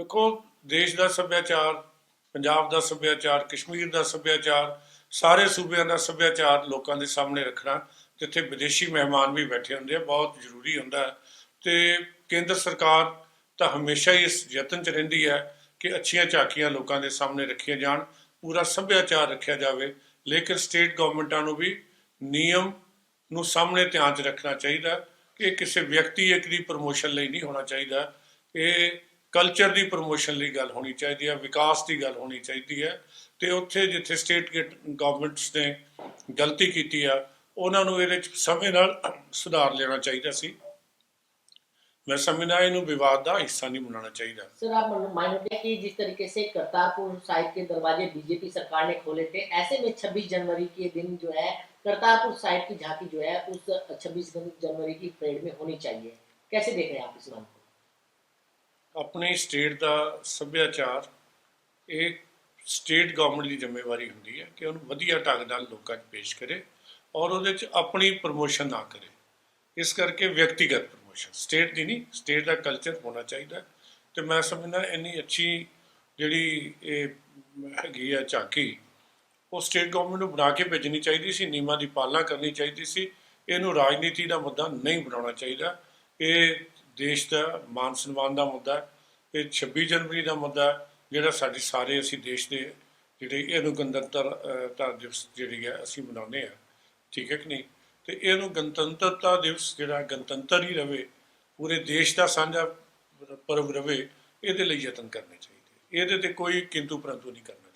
ਦੇਖੋ, ਦੇਸ਼ ਦਾ ਸੱਭਿਆਚਾਰ, ਪੰਜਾਬ ਦਾ ਸੱਭਿਆਚਾਰ, ਕਸ਼ਮੀਰ ਦਾ ਸੱਭਿਆਚਾਰ, ਸਾਰੇ ਸੂਬਿਆਂ ਦਾ ਸੱਭਿਆਚਾਰ ਲੋਕਾਂ ਦੇ ਸਾਹਮਣੇ ਰੱਖਣਾ, ਜਿੱਥੇ ਵਿਦੇਸ਼ੀ ਮਹਿਮਾਨ ਵੀ ਬੈਠੇ ਹੁੰਦੇ ਆ, ਬਹੁਤ ਜ਼ਰੂਰੀ ਹੁੰਦਾ ਹੈ। ਤੇ ਕੇਂਦਰ ਸਰਕਾਰ ਤਾਂ ਹਮੇਸ਼ਾ ਹੀ ਇਸ ਯਤਨ 'ਚ ਰਹਿੰਦੀ ਹੈ ਕਿ ਅੱਛੀਆਂ ਝਾਕੀਆਂ ਲੋਕਾਂ ਦੇ ਸਾਹਮਣੇ ਰੱਖੀਆਂ ਜਾਣ, ਪੂਰਾ ਸੱਭਿਆਚਾਰ ਰੱਖਿਆ ਜਾਵੇ। ਲੇਕਿਨ ਸਟੇਟ ਗਵਰਨਮੈਂਟਾਂ ਨੂੰ ਵੀ ਨਿਯਮ ਨੂੰ ਸਾਹਮਣੇ ਧਿਆਨ 'ਚ ਰੱਖਣਾ ਚਾਹੀਦਾ, ਕਿ ਇਹ ਕਿਸੇ ਵਿਅਕਤੀ ਇੱਕ ਦੀ ਪ੍ਰਮੋਸ਼ਨ ਲਈ ਨਹੀਂ ਹੋਣਾ ਚਾਹੀਦਾ। ਇਹ ਕਲਚਰ ਦੀ ਪ੍ਰਮੋਸ਼ਨ ਲਈ ਗੱਲ ਹੋਣੀ ਚਾਹੀਦੀ ਹੈ ਵਿਕਾਸ ਦੀ ਗੱਲ ਹੋਣੀ ਚਾਹੀਦੀ ਹੈ ਤੇ ਉੱਥੇ ਜਿੱਥੇ ਸਟੇਟ ਗਵਰਨਮੈਂਟਸ ਨੇ ਗਲਤੀ ਕੀਤੀ ਆ ਉਹਨਾਂ ਨੂੰ ਇਹਦੇ 'ਚ ਸਮੇਂ ਨਾਲ ਸੁਧਾਰ ਲੈਣਾ ਚਾਹੀਦਾ ਸੀ ਮੈਂ ਸਮਝਦਾ ਇਹਨੂੰ ਵਿਵਾਦ ਦਾ ਹਿੱਸਾ ਨਹੀਂ ਬਣਾਉਣਾ ਚਾਹੀਦਾ सर आप मानते हैं कि जिस तरीके से करतारपुर साहिब के दरवाजे बीजेपी सरकार ने खोले थे ऐसे में 26 जनवरी के दिन जो है करतारपुर साहिब की झांकी जो है उस 26 जनवरी की परेड में होनी चाहिए कैसे देख रहे हैं आप इस मांग को ਆਪਣੀ ਸਟੇਟ ਦਾ ਸੱਭਿਆਚਾਰ, ਇਹ ਸਟੇਟ ਗਵਰਨਮੈਂਟ ਦੀ ਜ਼ਿੰਮੇਵਾਰੀ ਹੁੰਦੀ ਹੈ ਕਿ ਉਹਨੂੰ ਵਧੀਆ ਢੰਗ ਨਾਲ ਲੋਕਾਂ 'ਚ ਪੇਸ਼ ਕਰੇ ਔਰ ਉਹਦੇ 'ਚ ਆਪਣੀ ਪ੍ਰਮੋਸ਼ਨ ਨਾ ਕਰੇ। ਇਸ ਕਰਕੇ ਵਿਅਕਤੀਗਤ ਪ੍ਰਮੋਸ਼ਨ ਸਟੇਟ ਦੀ ਨਹੀਂ ਸਟੇਟ ਦਾ ਕਲਚਰ ਹੋਣਾ ਚਾਹੀਦਾ ਤੇ ਮੈਂ ਸਮਝਦਾ ਇੰਨੀ ਅੱਛੀ ਜਿਹੜੀ ਇਹ ਹੈਗੀ ਆ ਝਾਕੀ, ਉਹ ਸਟੇਟ ਗਵਰਨਮੈਂਟ ਨੂੰ ਬਣਾ ਕੇ ਭੇਜਣੀ ਚਾਹੀਦੀ ਸੀ ਨਿਯਮਾਂ ਦੀ ਪਾਲਣਾ ਕਰਨੀ ਚਾਹੀਦੀ ਸੀ। ਇਹਨੂੰ ਰਾਜਨੀਤੀ ਦਾ ਮੁੱਦਾ ਨਹੀਂ ਬਣਾਉਣਾ ਚਾਹੀਦਾ। ਇਹ ਦੇਸ਼ ਦਾ ਮਾਨ ਸਨਮਾਨ ਦਾ ਮੁੱਦਾ ਇਹ 26 ਜਨਵਰੀ ਦਾ ਮੁੱਦਾ ਜਿਹੜਾ ਸਾਡੇ ਸਾਰੇ ਅਸੀਂ ਦੇਸ਼ ਦੇ ਜਿਹੜੇ ਇਹਨੂੰ ਗਣਤੰਤਰਤਾ ਦਿਵਸ ਜਿਹੜੀ ਹੈ, ਅਸੀਂ ਮਨਾਉਂਦੇ ਆ ਠੀਕ ਹੈ ਕਿ ਨਹੀਂ? ਤੇ ਇਹਨੂੰ ਗਣਤੰਤਰਤਾ ਦਿਵਸ ਜਿਹੜਾ ਗਣਤੰਤਰ ਹੀ ਰਵੇ, ਪੂਰੇ ਦੇਸ਼ ਦਾ ਸਾਂਝਾ ਪਰਵ ਰਵੇ, ਇਹਦੇ ਲਈ ਯਤਨ ਕਰਨੇ ਚਾਹੀਦੇ। ਇਹਦੇ ਤੇ ਕੋਈ ਕਿੰਤੂ ਪਰੰਤੂ ਨਹੀਂ ਕਰਨਾ